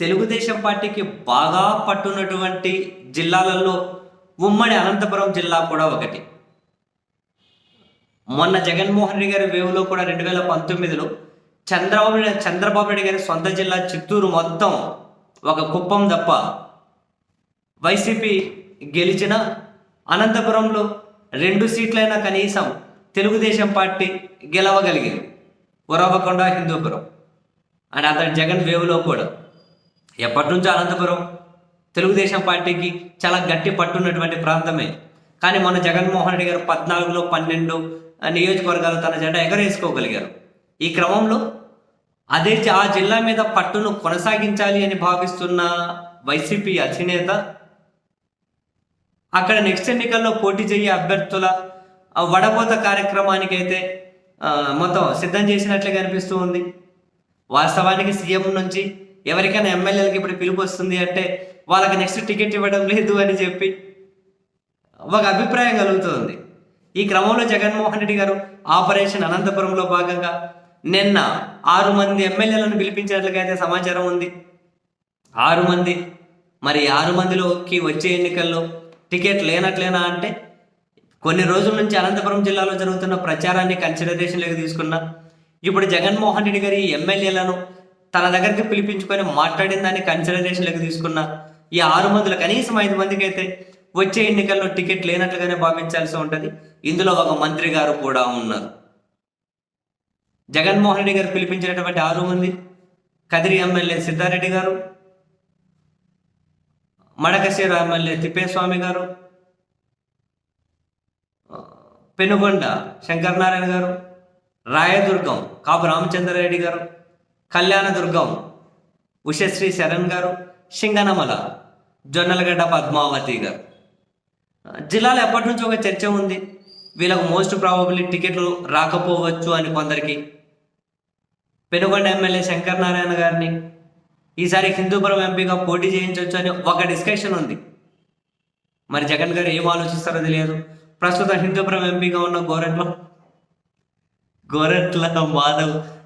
తెలుగుదేశం పార్టీకి బాగా పట్టున్నటువంటి జిల్లాలలో ఉమ్మడి అనంతపురం జిల్లా కూడా ఒకటి. మొన్న జగన్మోహన్ రెడ్డి గారి వేవులో కూడా రెండు వేల పంతొమ్మిదిలో చంద్రబాబు చంద్రబాబు నాయుడు గారి సొంత జిల్లా చిత్తూరు మొత్తం ఒక కుప్పం తప్ప వైసీపీ గెలిచిన అనంతపురంలో రెండు సీట్లైనా కనీసం తెలుగుదేశం పార్టీ గెలవగలిగింది. ఉరవకొండ హిందూపురం. అండ్ అతని జగన్ వేవ్లో కూడా. ఎప్పటి నుంచో అనంతపురం తెలుగుదేశం పార్టీకి చాలా గట్టి పట్టున్నటువంటి ప్రాంతమే. కానీ మన జగన్మోహన్ రెడ్డి గారు పద్నాలుగులో పన్నెండు నియోజకవర్గాలు తన జెండా ఎగరేసుకోగలిగారు. ఈ క్రమంలో అదే ఆ జిల్లా మీద పట్టును కొనసాగించాలి అని భావిస్తున్న వైసీపీ అధినేత అక్కడ నెక్స్ట్ ఎన్నికల్లో పోటీ చేయ అభ్యర్థుల వడపోత కార్యక్రమానికి అయితే మొత్తం సిద్ధం చేసినట్లే కనిపిస్తూ ఉంది. వాస్తవానికి సీఎం నుంచి ఎవరికైనా ఎమ్మెల్యేలకి ఇప్పుడు పిలుపు వస్తుంది అంటే వాళ్ళకి నెక్స్ట్ టికెట్ ఇవ్వడం లేదు అని చెప్పి ఒక అభిప్రాయం కలుగుతుంది. ఈ క్రమంలో జగన్మోహన్ రెడ్డి గారు ఆపరేషన్ అనంతపురంలో భాగంగా నిన్న ఆరు మంది ఎమ్మెల్యేలను పిలిపించినట్లుగా అయితే సమాచారం ఉంది. ఆరు మంది మరి ఆరు మందిలోకి వచ్చే ఎన్నికల్లో టికెట్ లేనట్లేనా అంటే కొన్ని రోజుల నుంచి అనంతపురం జిల్లాలో జరుగుతున్న ప్రచారాన్ని కన్సిడరేషన్లోకి తీసుకున్నా. ఇప్పుడు జగన్మోహన్ రెడ్డి గారి ఈ ఎమ్మెల్యేలను తన దగ్గరికి పిలిపించుకొని మాట్లాడిన దాన్ని కన్సిడరేషన్లోకి తీసుకున్న ఈ ఆరు మందులు కనీసం ఐదు మందికి అయితే వచ్చే ఎన్నికల్లో టికెట్ లేనట్లుగానే భావించాల్సి ఉంటుంది. ఇందులో ఒక మంత్రి గారు కూడా ఉన్నారు. జగన్మోహన్ రెడ్డి గారు పిలిపించినటువంటి ఆరు మంది కదిరి ఎమ్మెల్యే సిద్ధారెడ్డి గారు మడకశీర ఎమ్మెల్యే తిప్పేస్వామి గారు పెనుగొండ శంకరనారాయణ గారు రాయదుర్గం కాపు రామచంద్రారెడ్డి గారు కళ్యాణదుర్గం ఉషశ్రీ శరణ్ గారు సింగనమల జొన్నలగడ్డ పద్మావతి గారు. జిల్లాలో ఎప్పటి నుంచి ఒక చర్చ ఉంది. వీళ్ళకు మోస్ట్ ప్రాబబ్లీ టికెట్లు రాకపోవచ్చు అని కొందరికి. పెనుగొండ ఎమ్మెల్యే శంకర్ నారాయణ గారిని ఈసారి హిందూపురం ఎంపీగా పోటీ చేయించవచ్చు అని ఒక డిస్కషన్ ఉంది. మరి జగన్ గారు ఏం ఆలోచిస్తారో తెలియదు. ప్రస్తుతం హిందూపురం ఎంపీగా ఉన్న గోరెట్ల గోరెట్ల మాధవ్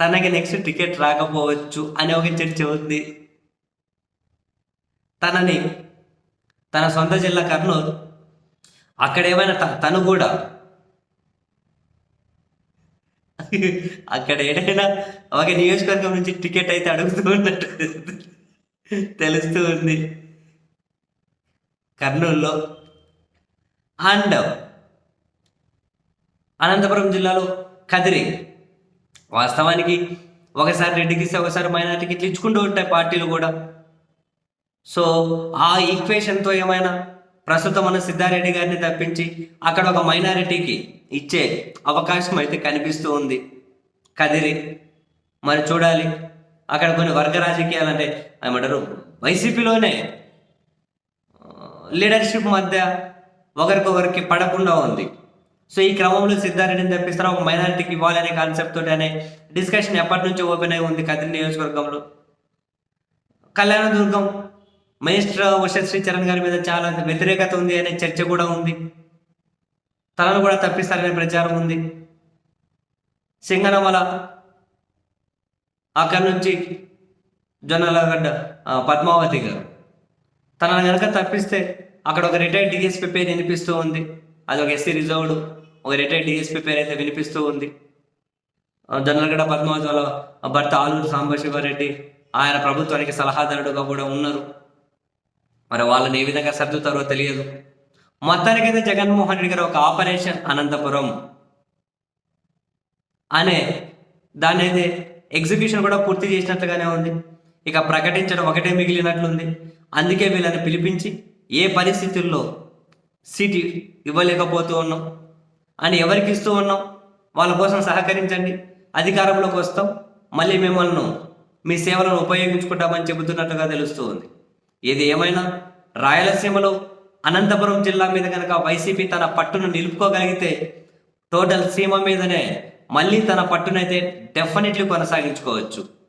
తనకి నెక్స్ట్ టికెట్ రాకపోవచ్చు అనే ఒక చర్చ ఉంది తనని తన సొంత జిల్లా కర్నూలు అక్కడ ఏమైనా త- తను కూడా. అక్కడ ఏదైనా ఒక నియోజకవర్గం నుంచి టికెట్ అయితే అడుగుతూ ఉన్నట్టు తెలుస్తూ ఉంది. కర్నూలులో అండ్ అనంతపురం జిల్లాలో కదిరి. వాస్తవానికి ఒకసారి రెడ్డికి ఇస్తే ఒకసారి మైనార్టీకి ఇట్లా ఇచ్చుకుంటూ ఉంటాయి పార్టీలు కూడా. సో ఆ ఈక్వేషన్తో ఏమైనా ప్రస్తుతం మన సిద్ధారెడ్డి గారిని తప్పించి అక్కడ ఒక మైనారిటీకి ఇచ్చే అవకాశం అయితే కనిపిస్తూ ఉంది. కదిరి మరి చూడాలి. అక్కడ కొన్ని వర్గ రాజకీయాలు అంటే ఏమంటారు వైసీపీలోనే లీడర్షిప్ మధ్య ఒకరికొకరికి పడకుండా ఉంది. సో ఈ క్రమంలో సిద్ధారెడ్డిని తప్పిస్తారు? ఒక మైనారిటీకి ఇవ్వాలనే కాన్సెప్ట్ తోటి అనే డిస్కషన్ ఎప్పటి నుంచో ఓపెన్ అయి ఉంది కదిరి నియోజకవర్గంలో. కళ్యాణదుర్గం మినిస్టర్ ఉషశ్రీ చరణ్ గారి మీద చాలా వ్యతిరేకత ఉంది అనే చర్చ కూడా ఉంది. తనను కూడా తప్పిస్తారనే ప్రచారం ఉంది. సింగనమల అక్కడి నుంచి జొన్నలగడ్డ పద్మావతి గారు. తనను కనుక తప్పిస్తే అక్కడ ఒక రిటైర్డ్ డిఎస్పీ పేరు వినిపిస్తూ ఉంది. అది ఒక ఎస్సీ రిజర్వ్డ్ ఒక రిటైర్డ్ డిఎస్పీ పేరు అయితే వినిపిస్తూ ఉంది. జనరల్గడ జొన్నలగడ్డ పద్మావతి వాళ్ళ భర్త ఆలూరు సాంబశివారెడ్డి ఆయన ప్రభుత్వానికి సలహాదారుడుగా కూడా ఉన్నారు. మరి వాళ్ళని ఏ విధంగా సర్దుతారో తెలియదు. మొత్తానికైతే జగన్మోహన్ రెడ్డి గారు ఒక ఆపరేషన్ అనంతపురం అనే దాని అయితే ఎగ్జిక్యూషన్ కూడా పూర్తి చేసినట్లుగానే ఉంది. ఇక ప్రకటించడం ఒకటే మిగిలినట్లుంది. అందుకే వీళ్ళని పిలిపించి ఏ పరిస్థితుల్లో సీటు ఇవ్వలేకపోతూ ఉన్నాం. అని ఎవరికి ఇస్తూ ఉన్నాం? వాళ్ళ కోసం సహకరించండి. అధికారంలోకి వస్తాం. మళ్ళీ మిమ్మల్ని మీ సేవలను ఉపయోగించుకుంటామని చెబుతున్నట్టుగా తెలుస్తూ ఉంది ఏది ఏమైనా రాయలసీమలో అనంతపురం జిల్లా మీద కనుక వైసీపీ తన పట్టును నిలుపుకోగలిగితే టోటల్ సీమ మీదనే మళ్ళీ తన పట్టునైతే డెఫినెట్లీ కొనసాగించుకోవచ్చు.